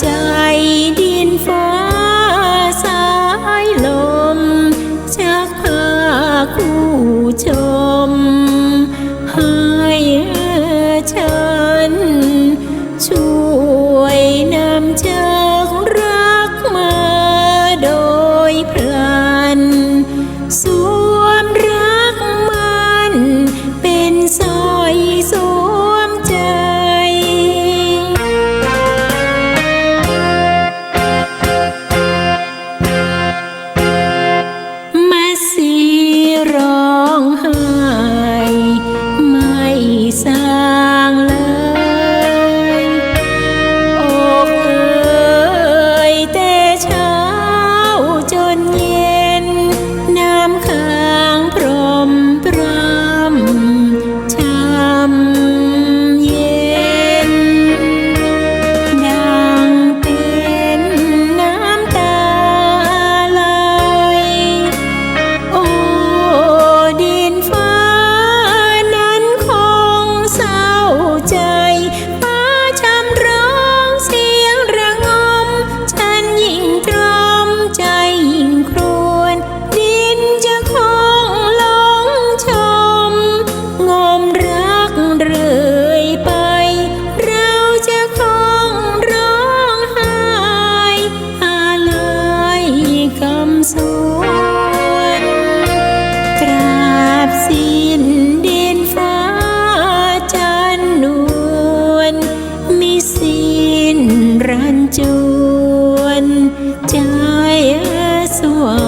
ใจดินฟ้าสายลม ชักพาคู่ชม ให้ฉัน ช่วยนำเชิรักมาโดยพลัน สา สิ้นดินฟ้าจันนวมีสิ้รันจวนใจสวง